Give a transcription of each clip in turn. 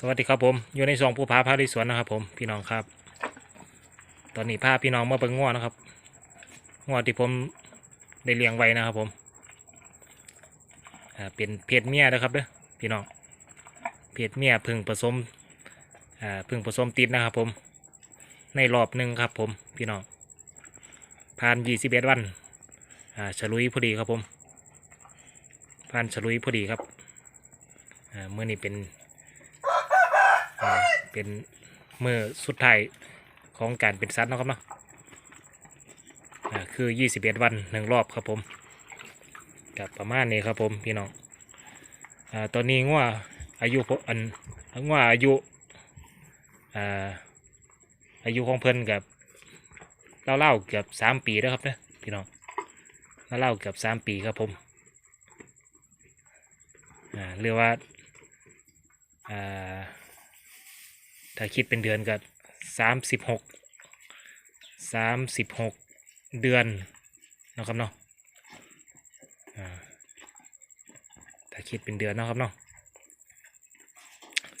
สวัสดีครับผม อยู่ในซองผู้พาพาที่สวนนะครับ ผมพี่น้องครับ ตอนนี้พาพี่น้องมาเบิ่งง้อนะครับง้อที่ผมได้เลี้ยงไว้นะครับ ผมอ่าเป็นเพศเมียนะครับเด้อพี่น้องเพศเมียพึ่งผสมอ่าพึ่งผสมติดนะครับ ผม ในรอบหนึ่งครับ ผมพี่น้องผ่านยี่สิบเอ็ดวันอ่าฉลุยพอดีครับผมผ่านฉลุยพอดีครับอ่าเมื่อนี้เป็น อ่าเป็นมือสุดท้ายของการเป็นสัตว์เนาะครับเนาะอ่าคือ21วันหนึ่งรอบครับผมกับประมาณนี้ครับผมพี่น้องอ่าตอนนี้งัวอายุพอันงัวอายุอ่าอายุของเพิ่นกับเล่าเล่าๆเกือบสามปีแล้วครับเนี่ยพี่น้องเล่าเล่าๆเกือบสามปีครับผมอ่าเรียกว่าอ่า ถ้าคิดเป็นเดือนก็สามสิบหกสามสิบหกเดือนนะครับเนาะอ่าถ้าคิดเป็นเดือนนะครับเนาะ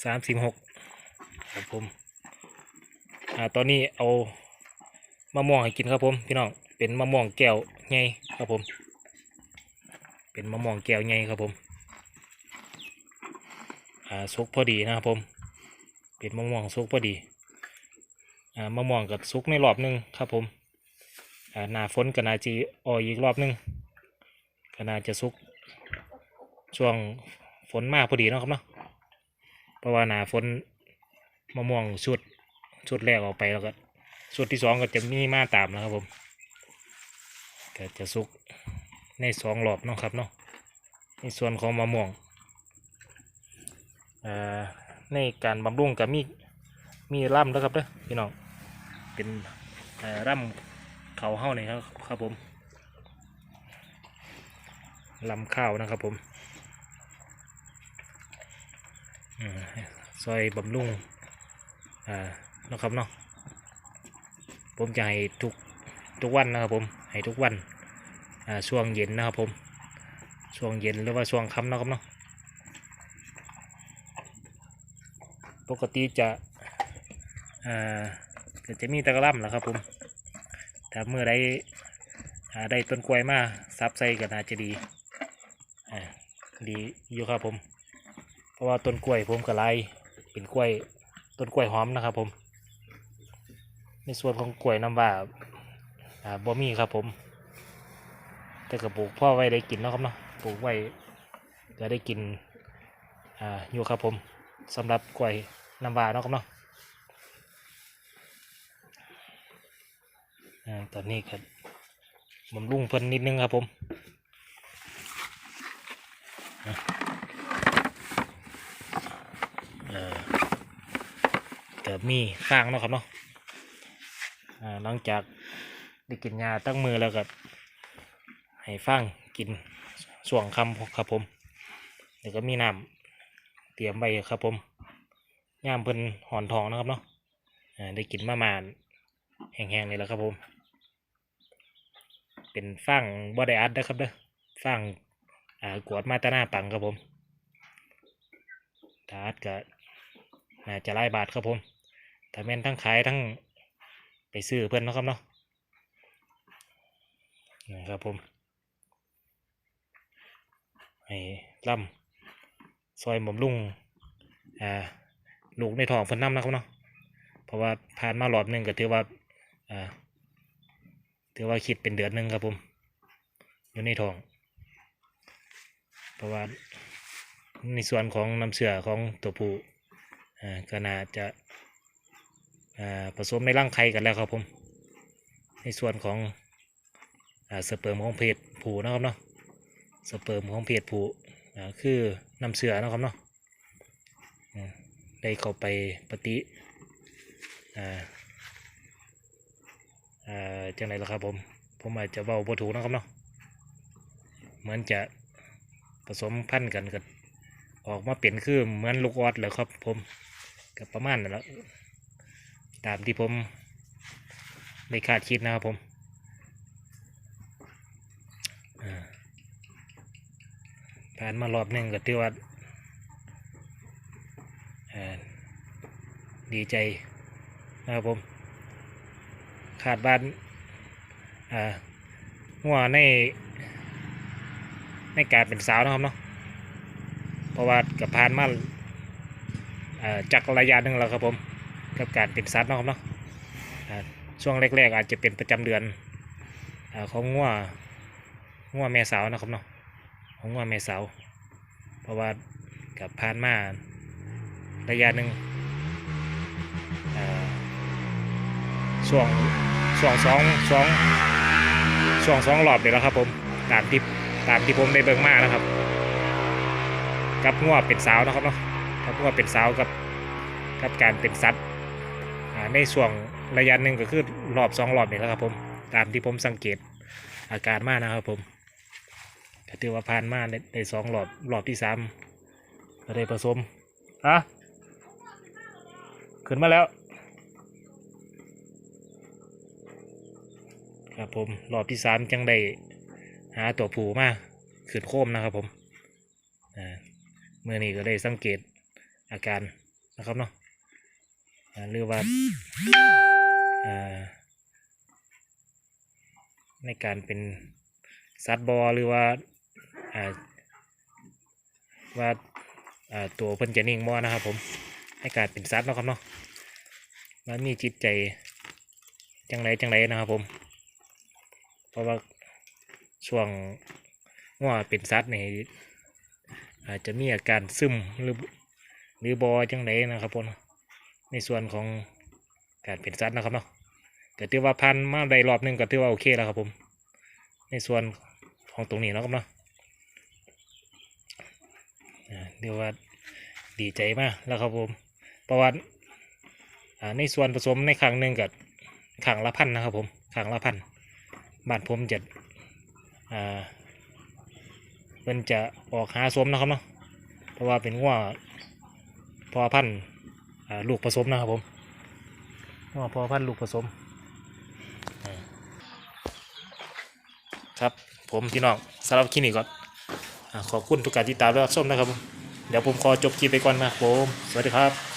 สามสิบหกครับผมอ่าตอนนี้เอามะม่วงให้กินครับผมพี่น้องเป็นมะม่วงแก้วไงครับผม เป็นมะม่วงแก้วไงครับผมอ่าสุกพอดีนะครับผม เป็นมะม่วงสุกพอดีอ่ามะม่วงกับสุกในรอบหนึงครับผมอ่าหน้าฝนก็น่าจะออกอีกรอบหนึงก็น่าจะสุกช่วงฝนมากพอดีเนาะครับเนาะเพราะว่าหนาฝนมะม่วงชุดชุดแรกออกไปแล้วก็ชุดที่สองก็จะมีมาตามนะครับผมก็จะสุกในสองรอบเนาะครับเนาะในส่วนของมะม่วงอ่า ในการบำรุงกับมีมีร่ำแล้วครับเด้อพี่น้องเป็นร่ำเขาเฮ้านี่ครับครับผมลำข้าวนะครับผมอืมซอยบำรุงอ่านะครับเนาะผมจะให้ทุกทุกวันนะครับผมให้ทุกวันอ่าช่วงเย็นนะครับผมช่วงเย็นหรือว่าช่วงค่ำนะครับเนาะ ปกติจะอ่าจะมีตะกร้ำแหละครับผมถ้าเมื่อใดอ่าได้ต้นกล้วยมาซับใส่ก็น่าจะดีดีอยู่ครับผม เพราะว่าต้นกล้วยผมก็ไล่เป็นกล้วยต้นกล้วยหอมนะครับผม ในส่วนของกล้วยน้ำว่าบ่มีครับผม แต่ก็ปลูกพ่อไว้ได้กินนะครับเนาะปลูกไว้ก็ได้กินออยู่ครับผม สำหรับกล้วยน้ำวาเนาะครับเนาะตอนนี้ครับบำรุงเพิ่นนิดนึงครับผมเกิดมีข้างเนาะครับเนาะหลังจากได้กินยาตั้งมือแล้วก็ให้ฟังกินส่วงคำครับผมเดี๋ยวก็มีน้ำ เตรียมไว้ครับผมย่ามเพิ่นหอนทองนะครับเนาะได้กินมามานแห้งๆเลยแล้วครับผม เป็นฟางบอดอัดนะครับเด้อฟางอ่ากวดมาตาหน้าปังครับผมถ้าอัดก็น่าจะหลายบาทครับผมถ้าแม่นทั้งขายทั้งไปซื้อเพิ่อนนะครับเนาะนะครับผมให้ล่ำ ซอยบำรุงอ่าลูกในท้องเพิ่นน้ำนะครับเนาะเพราะว่าผ่านมารอบหนึ่งก็ถือว่าอ่าถือว่าคิดเป็นเดือนหนึ่งครับผมอยู่ในท้องเพราะว่าในส่วนของน้ำเชื่อของตัวผู้อ่าก็น่าจะอ่าผสมในร่างไข่กันแล้วครับผมในส่วนของอ่าสเปิร์มของเพศผู้นะครับเนาะสเปิร์มของเพศผู้ คือน้ำเสือนะครับเนาะอืมได้เข้าไปปฏิอ่าอ่าจังไรล่ะครับผม ผมอาจจะเบาบ่ถูกนะครับเนาะ เหมือนจะผสมพันธุ์กันกันออกมาเป็นคือเหมือนลูกออดแล้วครับผมกับประมาณนั้นแล้วตามที่ผมได้คาดคิดนะครับผมอ่า ผ่านมารอบหนึ่งก็ถือว่าเอ่อดีใจนะครับผม ขาดบ้านอ่าหัวในในการเป็นสาวนะครับเนาะเพราะว่ากับพานมาอ่าจากระยะหนึ่งแล้วครับผมกับการเป็นสัตว์นะครับเนาะช่วงแรกๆอาจจะเป็นประจำเดือนอาของงัวงัวแม่สาวนะครับเนาะ ของงัวแม่สา เพราะว่ากับพานมาระยะหนึ่งช่วงช่วงสองสองช่วงสองรอบเดี๋ยวแล้วครับผมตามที่ตามที่ผมได้เบิ่งมานะครับ กับงัวเป็นสาวนะครับเนาะกับงัวเป็นสาวกับกับการเป็นสัตว์ในช่วงระยะหนึ่งก็คือรอบสองรอบนี่แล้วครับผมตามที่ผมสังเกตอาการมากนะครับผม ก็ถือว่าผ่านมาได้ได้สองรอบรอบที่สามก็ได้ผสมอะขึ้นมาแล้ว ครับผมรอบที่สามจังได้หาตัวผูมาขึ้นโคมนะครับผมอ่าเมื่อนี้ก็ได้สังเกตอาการนะครับเนาะหรือว่าอ่าในการเป็นสัตว์บอหรือว่า อ่าว่าอ่าตัวเพิ่นจะนิ่งบ่นะครับ ผม ให้การเป็นสัตว์เนาะครับเนาะมันมีจิตใจจังไรจังไรนะครับ ผม เพราะว่าช่วงว่าเป็นสัตว์นี่อาจจะมีอาการซึมหรือหรือบอจังไดนะครับผมในส่วนของการเป็นสัตว์นะครับเนาะก็ถือว่าพันมาได้รอบหนึงก็ถือว่าโอเคแล้วครับผม ในส่วนของตรงนี้นะครับเนาะียกว่าดีใจมากแล้วครับผมเพระว่าอ่าในส่วนผสมในครั้งหนึ่งกับขังละพันนะครับผมขังละพันบานผมจะอ่าเป็นจะออกหาสมนะครับเนาะเพราะว่าเป็นงัวพอพันอ่าลูกผสมนะครับผมงัวพอพันลูกผสมครับผมพี่น้องสำหรับคลิปนี้ก่อนขอบคุณทุกการติดตามและรับชมนะครับผม เดี๋ยวผมขอจบคลิปไปก่อนนะครับผม สวัสดีครับ